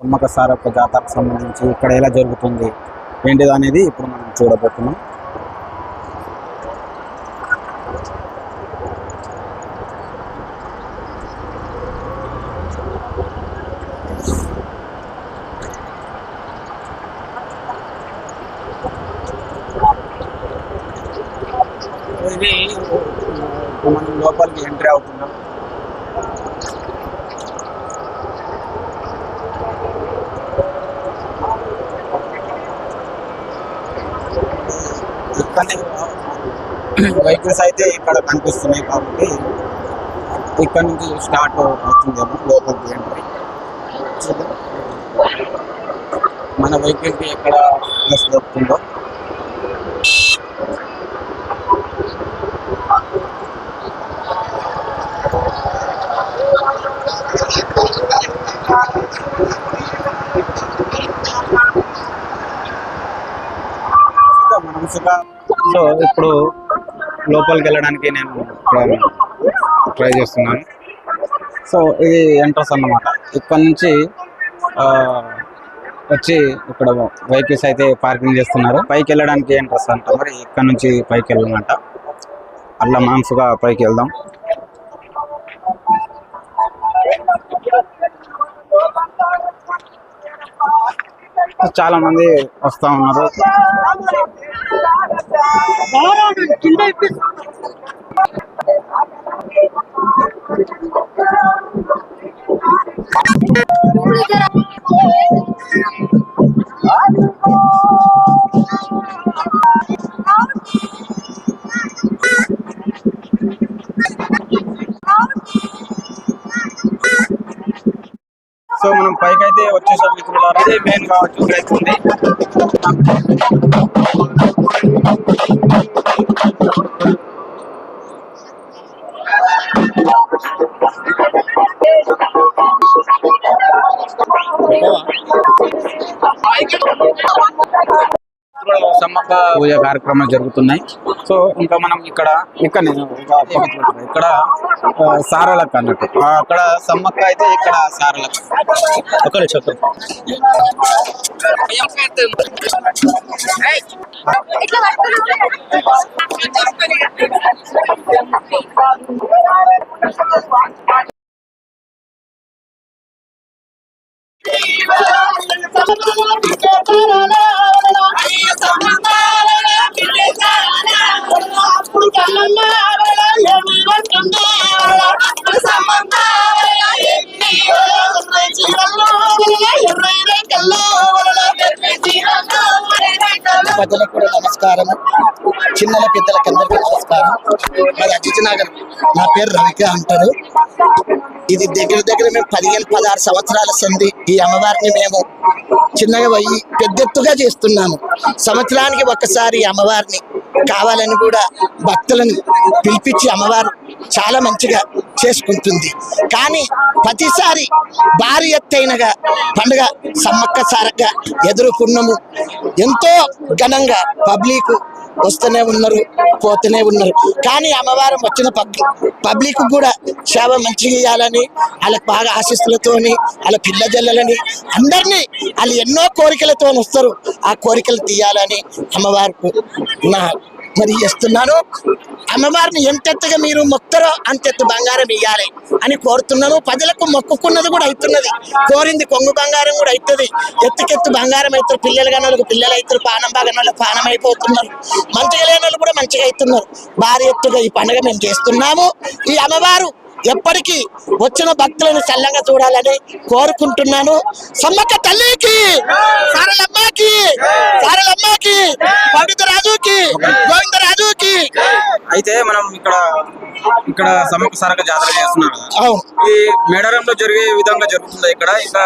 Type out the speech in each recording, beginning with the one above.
సమ్మక సారక్క జాతరకు సంబంధించి ఇక్కడ ఎలా జరుగుతుంది ఏంటిది అనేది ఇప్పుడు మనం చూడబోతున్నాం. ఇది మనం లోపలికి ఎంట్రీ అవుతున్నాం. వెహికల్స్ అయితే ఇక్కడ కనిపిస్తున్నాయి కాబట్టి ఇక్కడ నుంచి స్టార్ట్ అవుతుందేమో లోపలికి ఎంట్రీ మన వెహికల్కి ఎక్కడ ప్లేస్ దొరుకుతుందో. మనం సుగా సో ఇప్పుడు లోపలికి వెళ్ళడానికి నేను ట్రై చేస్తున్నాను. సో ఇది ఎంట్రన్స్ అన్నమాట. ఇక్కడ నుంచి ఆ, వచ్చి ఇక్కడ వెహికల్స్ అయితే పార్కింగ్ చేస్తున్నారు. పైకి వెళ్ళడానికి ఎంట్రన్స్ అంట మరి ఇక్కడ నుంచి పైకి వెళ్ళాలంట అట్లా మాన్సుగా పైకి వెళ్దాం చాలా మంది వస్తా ఉన్నారు. సో మనం పైకి అయితే వచ్చేసాం మిత్రులారా అదే మెయిన్ కావచ్చు అవుతుంది పూజ కార్యక్రమాలు జరుగుతున్నాయి. సో ఇంకా మనం ఇక్కడ ఇక్కడ ఇక్కడ సారలక్క అన్నట్టు. అక్కడ సమ్మక్క అయితే ఇక్కడ సారలక్క. అక్కడ చెప్పండి పెద్దలకు కూడా నమస్కారం చిన్నల పెద్దలకి అందరికీ నమస్కారం. మరి అతిథి నగర్ నా పేరు రవిక అంటారు. ఇది దగ్గర దగ్గర మేము పదిహేను పదహారు సంవత్సరాల సంది ఈ అమ్మవారిని మేము చిన్నగా పోయి పెద్ద ఎత్తుగా చేస్తున్నాము. సంవత్సరానికి ఒక్కసారి అమ్మవారిని కావాలని కూడా భక్తులను పిలిపించి అమ్మవారు చాలా మంచిగా చేసుకుంటుంది. కానీ ప్రతిసారి భారీ ఎత్తైనగా పండుగ సమ్మక్క సారక్క ఎంతో ఘనంగా పబ్లిక్ వస్తూనే ఉన్నారు పోతూనే ఉన్నారు. కానీ అమ్మవారం వచ్చిన పబ్లిక్ కూడా సేవ మంచిగా ఇవ్వాలని వాళ్ళకి బాగా ఆశిస్తులతోని వాళ్ళ పిల్ల జల్లలని అందరినీ వాళ్ళు ఎన్నో కోరికలతో వస్తారు. ఆ కోరికలు తీయాలని అమ్మవారికి నా మరి ఇస్తున్నాను అమ్మవారిని ఎంతెత్తుగా మీరు మొక్కరో అంతెత్తు బంగారం ఇవ్వాలి అని కోరుతున్నాను. ప్రజలకు మొక్కుకున్నది కూడా అవుతున్నది. కోరింది కొంగు బంగారం కూడా అవుతుంది. ఎత్తుకెత్తు బంగారం అవుతారు పిల్లలు కానీ పిల్లలు అవుతారు పానం బాగా పానం అయిపోతున్నారు. మంచిగా లేని కూడా మంచిగా అవుతున్నారు. భారీ ఎత్తుగా ఈ పండుగ మేము చేస్తున్నాము. ఈ అమ్మవారు ఎప్పటికీ వచ్చిన భక్తులను చల్లంగా చూడాలని కోరుకుంటున్నాను. సమ్మక్క తల్లికి సారలమ్మకి సారలమ్మకి పండిత రాజుకి గోవింద రాజుకి. అయితే మనం ఇక్కడ ఇక్కడ సమ్మక్క సారక్క జాతర చేస్తున్నారు ఈ మేడారంలో జరిగే విధంగా జరుగుతుంది ఇక్కడ? ఇంకా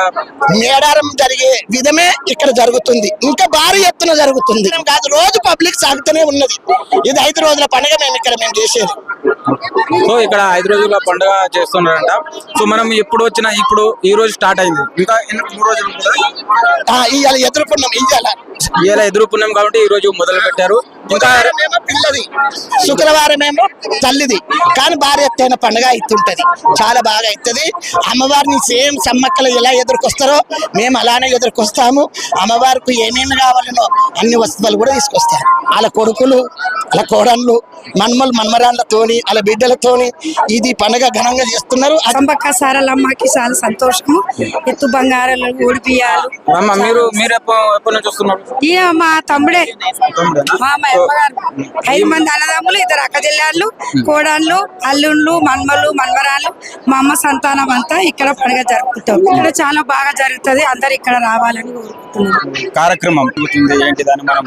మేడారం జరిగే విధమే ఇక్కడ జరుగుతుంది. ఇంకా భారీ ఎత్తున జరుగుతుంది. కాదు రోజు పబ్లిక్ సాగుతూనే ఉన్నది. ఇది ఐదు రోజుల పండుగ మేము ఇక్కడ మేము చేసేది. సో ఇక్కడ ఐదు రోజుల పండుగ చేస్తున్నారంట. సో మనం ఎప్పుడు వచ్చినా ఇప్పుడు ఈ రోజు స్టార్ట్ అయింది. ఇంకా మూడు రోజులు ఇవాళ ఎదుర్కొన్నాం ఇవాళ ఇవాళ ఎదుర్కొన్నాం కాబట్టి ఈ రోజు మొదలు పెట్టారు. ఇంకా పిల్లది. శుక్రవారమేమో తల్లిది. కానీ భారీ ఎత్తైన పండుగ అవుతుంటది చాలా బాగా అవుతుంది అమ్మవారిని సేమ్ సమ్మక్కలు ఎలా ఎదుర్కొస్తారో మేము అలానే ఎదుర్కొస్తాము. అమ్మవారికి ఏమేమి కావాలనో అన్ని వస్తువులు కూడా తీసుకొస్తారు. వాళ్ళ కొడుకులు వాళ్ళ కోడళ్ళు మన్మలు మన్మరాళ్ళతోని వాళ్ళ బిడ్డలతోని ఇది పండుగ ఘనంగా చేస్తున్నారు. అది సంబక్క సారలమ్మకి చాలా సంతోషము. ఎత్తు బంగారాలు ఓడిపియాలు అమ్మ మీరు మీరు ఎప్ప- ఎప్పటి నుంచి వస్తున్నారు? ఈయన మా తమ్ముడే? మా అమ్మగారు. ఐదు మంది అన్నదమ్ములు ఇద్దరు అక్క జిల్లాలు కోడళ్ళు అల్లుళ్ళు మన్మలు మన్మరాళ్ళు మా అమ్మ సంతానం అంతా ఇక్కడ పండుగ జరుపుకుంటాం ఇక్కడ చాలా బాగా జరుగుతుంది. అందరు ఇక్కడ రావాలని కోరుకుంటున్నాం కార్యక్రమం అవుతుంది ఏంటిదని మనం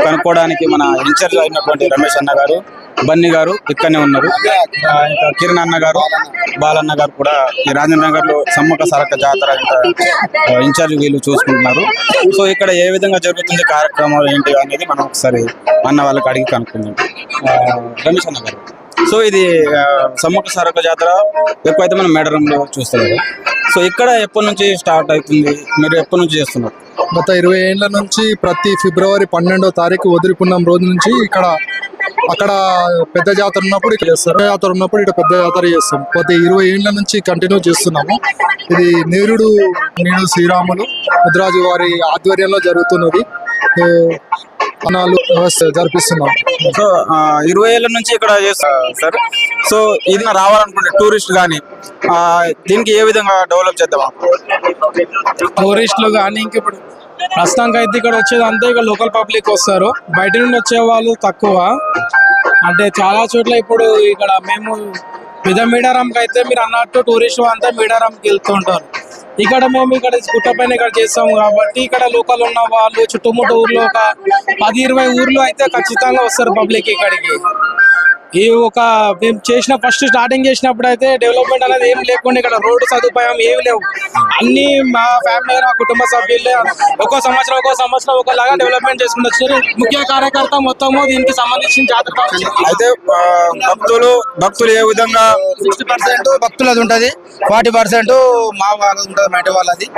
కనుక్కోవడానికి మన ఇన్ఛార్జ్ అయినటువంటి రమేష్ అన్న గారు బన్నీ గారు ఇక్కడనే ఉన్నారు. ఇంకా కిరణ్ అన్న గారు బాలన్న గారు కూడా ఈ రాజేంద్ర లో సమ్మక్క సారక్క జాతర ఇంకా, ఇన్ఛార్జ్ వీళ్ళు చూసుకుంటున్నారు. సో ఇక్కడ ఏ విధంగా జరుగుతుంది కార్యక్రమాలు ఏంటి అనేది మనం ఒకసారి అన్న వాళ్ళకి అడిగి కనుక్కుందాం. ఆ, రమేష్ అన్న గారు. సో ఇది సమ్మక సమ్మక్క జాతర ఎక్కువైతే మనం మేడరంలో చూస్తున్నారు. సో ఇక్కడ ఎప్పటి నుంచి స్టార్ట్ అవుతుంది? మీరు ఎప్పటి నుంచి చేస్తున్నారు? గత ఇరవై ఏళ్ళ నుంచి ప్రతి ఫిబ్రవరి పన్నెండో తారీఖు వదిలిపున్నం రోజు నుంచి ఇక్కడ అక్కడ పెద్ద జాతర ఉన్నప్పుడు ఇక్కడ చేస్తారు. జాతర ఉన్నప్పుడు ఇక్కడ పెద్ద జాతర చేస్తాం. ప్రతి ఇరవై ఏళ్ళ నుంచి కంటిన్యూ చేస్తున్నాము. ఇది నేరుడు నేడు శ్రీరాములు ముద్రాజు వారి ఆధ్వర్యంలో జరుగుతున్నది. వ్యవస్థ జరిపిస్తున్నాం. సో ఇరవై ఏళ్ళ నుంచి ఇక్కడ చేస్తారు సార్. సో ఇది రావాలనుకుంటే టూరిస్ట్ కానీ ఆ, దీనికి ఏ విధంగా డెవలప్ చేద్దాం టూరిస్టులు కానీ ఇంక ఇప్పుడు ప్రస్తుతానికి అయితే ఇక్కడ వచ్చేది అంతే ఇక లోకల్ పబ్లిక్ వస్తారు. బయట నుండి వచ్చే వాళ్ళు తక్కువ. అంటే చాలా చోట్ల ఇప్పుడు ఇక్కడ మేము పెద్ద మీడారంకి అయితే మీరు అన్నట్టు టూరిస్ట్ అంతా మీడారంకి వెళ్తుంటారు ఇక్కడ మేము ఇక్కడ గుట్ట పైన ఇక్కడ చేస్తాము కాబట్టి ఇక్కడ లోకల్ ఉన్న వాళ్ళు చుట్టుముట్టు ఊర్లో ఒక పది ఇరవై ఊర్లు అయితే ఖచ్చితంగా వస్తారు పబ్లిక్ ఇక్కడికి. ఈ ఒక మేము చేసిన ఫస్ట్ స్టార్టింగ్ చేసినప్పుడు అయితే డెవలప్మెంట్ అనేది ఏం లేకుండా ఇక్కడ రోడ్డు సదుపాయం ఏమి లేవు. అన్ని మా ఫ్యామిలీ మా కుటుంబ సభ్యులే ఒక్కో సంవత్సరం ఒక్కో సంవత్సరం ఒకలాగా డెవలప్మెంట్ చేసుకుంటూ వచ్చారు. ముఖ్య కార్యకర్త మొత్తము దీనికి సంబంధించిన జాతర అయితే భక్తులు భక్తులు ఏ విధంగా సిక్స్టీ పర్సెంట్ భక్తులది ఉంటది. ఫార్టీ పర్సెంట్ మా వాళ్ళది ఉంటది మైట వాళ్ళది.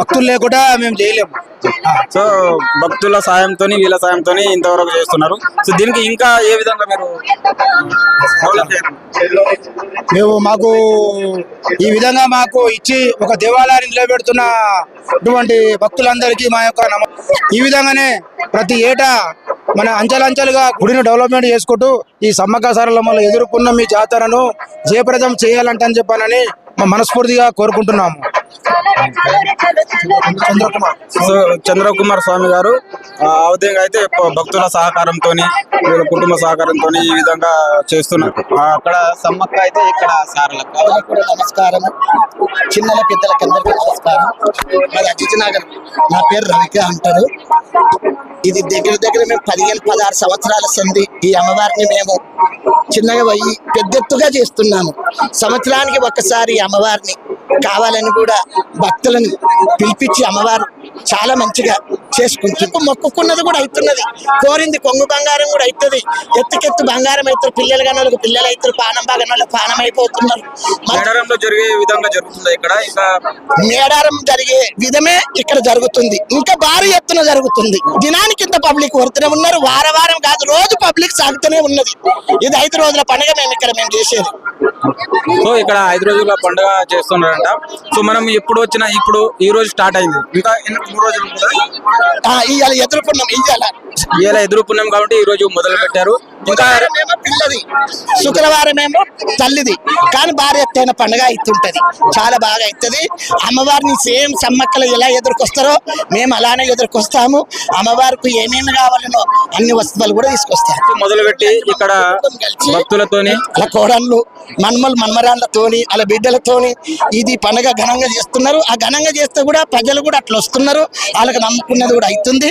భక్తులు లేకుండా మేము చేయలేము. సో భక్తుల సాయంతో వీళ్ళ సాయంతో ఇంతవరకు చేస్తున్నారు. సో దీనికి ఇంకా ఏ విధంగా మీరు మేము మాకు ఈ విధంగా మాకు ఇచ్చి ఒక దేవాలయాన్ని నిలబెడుతున్న ఇటువంటి భక్తులందరికీ మా యొక్క నమ ఈ విధంగానే ప్రతి ఏటా మన అంచెలంచెలుగా గుడిని డెవలప్మెంట్ చేసుకుంటూ ఈ సమ్మక్క సారలమ్మలు ఎదుర్కొన్న మీ జాతరను జయప్రదం చేయాలంటని చెప్పానని మా మనస్ఫూర్తిగా కోరుకుంటున్నాము. చంద్రకుమార్ స్వామి గారు ఆ విధంగా అయితే భక్తుల సహకారంతో వీళ్ళ కుటుంబ సహకారంతో ఈ విధంగా చేస్తున్నారు. అక్కడ సమ్మక్క అయితే ఇక్కడ సారలక్క. కూడా నమస్కారం చిన్నల పెద్దలకి అందరికీ నమస్కారం. మరి అజిత్ నగర్ నా పేరు రవిక అంటారు. ఇది దగ్గర దగ్గర మేము పదిహేను పదహారు సంవత్సరాల సంధి ఈ అమ్మవారిని మేము చిన్నగా పోయి పెద్ద ఎత్తుగా చేస్తున్నాము. సంవత్సరానికి ఒక్కసారి అమ్మవారిని కావాలని కూడా భక్తులను పిలిపించి అమ్మవారు చాలా మంచిగా చేసుకుంటుంది. మొక్కుకున్నది కూడా అవుతున్నది. కోరింది కొంగు బంగారం కూడా అవుతుంది. ఎత్తుకెత్తు బంగారం అవుతారు పిల్లలు కన్నా పిల్లలు అవుతారు. పానం బాగా పానం అయిపోతున్నారు. మేడారంలో జరిగే విధంగా జరుగుతుంది ఇక్కడ? ఇంకా మేడారం జరిగే విధమే ఇక్కడ జరుగుతుంది. ఇంకా భారీ ఎత్తున జరుగుతుంది. దినానికి ఇంత పబ్లిక్ వరుతూనే ఉన్నారు. వార వారం కాదు రోజు పబ్లిక్ సాగుతూనే ఉన్నది. ఇది ఐదు రోజుల పండుగ మేము ఇక్కడ మేము చేసేది. సో ఇక్కడ ఐదు రోజుల పండుగ చేస్తున్నారంట. సో మనం ఎప్పుడు వచ్చినా ఇప్పుడు ఈ రోజు స్టార్ట్ అయింది. ఇంకా మూడు రోజులు ఇవాళ ఎదుర్కొన్నాం ఇవాళ ఇవాళ ఎదుర్కొన్నాం కాబట్టి ఈ రోజు మొదలు పెట్టారు. ఇంకా పిల్లది. శుక్రవారమేమో తల్లిది. కానీ భారీ ఎత్తైన పండుగ అవుతుంటది చాలా బాగా అవుతుంది అమ్మవారిని సేమ్ సమ్మక్కలు ఎలా ఎదుర్కొస్తారో మేము అలానే ఎదుర్కొస్తాము. అమ్మవారికి ఏమేమి కావాలనో అన్ని వస్తువులు కూడా తీసుకొస్తాము మొదలు పెట్టి ఇక్కడ భక్తులతోని వాళ్ళ కోడళ్ళు మన్మలు మన్మరాళ్ళతోని వాళ్ళ బిడ్డలతోని ఇది పండుగ ఘనంగా చేస్తున్నారు. ఆ ఘనంగా చేస్తే కూడా ప్రజలు కూడా అట్లా వస్తున్నారు. వాళ్ళకి నమ్ముకున్నది కూడా అవుతుంది.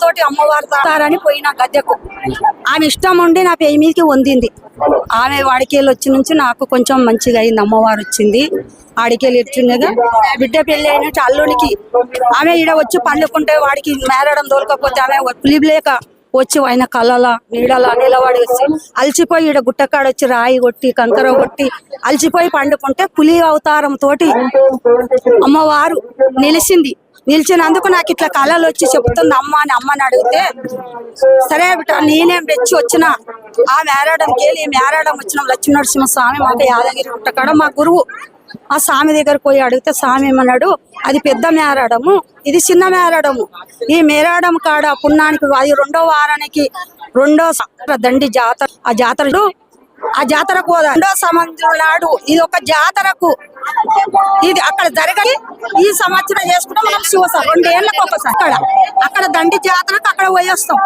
తోటి అమ్మవారు పోయిన గద్దెకు. ఆమె ఇష్టం ఉండి నా పేరు మీదకి వందింది. ఆమె వాడికెళ్ళి వచ్చి నుంచి నాకు కొంచెం మంచిగా అయింది. అమ్మవారు వచ్చింది. ఆడికెళ్ళి ఇచ్చిండగా బిడ్డ పెళ్ళి అయినట్టు అల్లునికి ఆమె ఈడ వచ్చి పండుకుంటే వాడికి మేరడం దొరకపోతే ఆమె పులిలేక వచ్చి ఆయన కళ్ళల నీడల నిలబడి వచ్చి అలసిపోయి ఈడ గుట్టకాడ వచ్చి రాయి కొట్టి కంకర కొట్టి అలసిపోయి పండుకుంటే పులి అవతారం తోటి అమ్మవారు నిలిచింది. నిలిచినందుకు నాకు ఇట్లా కళలు వచ్చి చెబుతుంది అమ్మ అని అమ్మని అడిగితే సరే బిడ్డ నేనేం తెచ్చి వచ్చిన ఆ మేరాడంకి వెళ్ళి ఈ మేరాడం వచ్చిన లక్ష్మీనరసింహ స్వామి మాకు యాదగిరి గుట్టకాడ మా గురువు ఆ స్వామి దగ్గరకు పోయి అడిగితే స్వామి ఏమన్నాడు? అది పెద్ద మేరాడము ఇది చిన్న మేరాడము. ఈ మేరాడం కాడ పుణ్యానికి అది రెండో వారానికి రెండో దండి జాతర. ఆ జాతరలో ఆ జాతరకు రెండో సంవత్సరం నాడు ఇది ఒక జాతరకు. ఇది అక్కడ జరగని ఈ సంవత్సరం చేసుకుంటే మనం శివసారి రెండేళ్ళకు ఒకసారి అక్కడ. అక్కడ దండి జాతరకు అక్కడ పోయి వస్తాం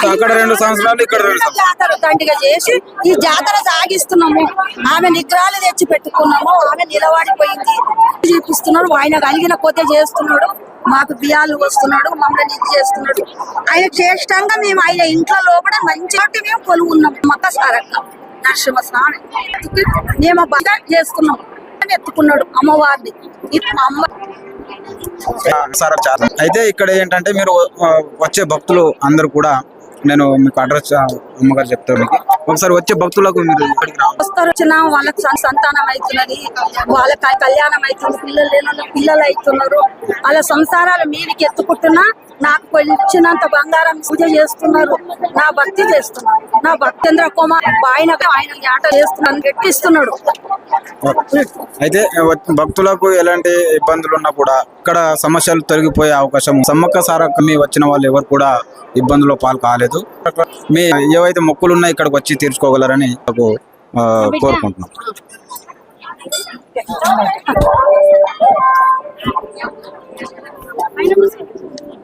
సో అక్కడ రెండు సంవత్సరాలు ఇక్కడ. జాతర దండిగా చేసి ఈ జాతర సాగిస్తున్నాము. ఆమె నిగ్రహాలు తెచ్చి పెట్టుకున్నాము. ఆమె నిలబడిపోయింది. చూపిస్తున్నాడు ఆయన కలిగిన కొద్ది చేస్తున్నాడు. మాకు బియ్యాలు వస్తున్నాడు మమ్మల్ని ఇది చేస్తున్నాడు. ఆయన శ్రేష్టంగా మేము ఆయన ఇంట్లో లోపల మంచిగా మేము కొలువున్నాం. మక్క సారక్క నరసింహస్వామి మేము బాగా చేసుకున్నాం. ఎత్తుకున్నాడు అమ్మవారిని. అమ్మ సార్. అయితే ఇక్కడ ఏంటంటే మీరు వచ్చే భక్తులు అందరూ కూడా నేను మీకు అడ్రస్ అమ్మగారు చెప్తాను మీకు. ఒకసారి వచ్చే భక్తులకు మీరు వస్తారు వచ్చిన వాళ్ళకి సంతానం అవుతున్నది. వాళ్ళకి కళ్యాణం అవుతుంది. పిల్లలు లేని పిల్లలు అవుతున్నారు. వాళ్ళ సంసారాలు మీదికి ఎత్తుకుంటున్నా నాకు వచ్చినంత బంగారం పూజ చేస్తున్నారు. నా భక్తి చేస్తున్నారు. నా భక్తేంద్ర కుమార్ ఆయన ఆయన ఆట చేస్తున్నాను గట్టిస్తున్నాడు. అయితే భక్తులకు ఎలాంటి ఇబ్బందులు ఉన్నా కూడా ఇక్కడ సమస్యలు తొలగిపోయే అవకాశం. సమ్మక్క సారక్క మీ వచ్చిన వాళ్ళు ఎవరు కూడా ఇబ్బందుల్లో పాలు కాలేదు. మీ ఏవైతే మొక్కులు ఉన్నాయో ఇక్కడికి వచ్చి తీర్చుకోగలరని ఆ,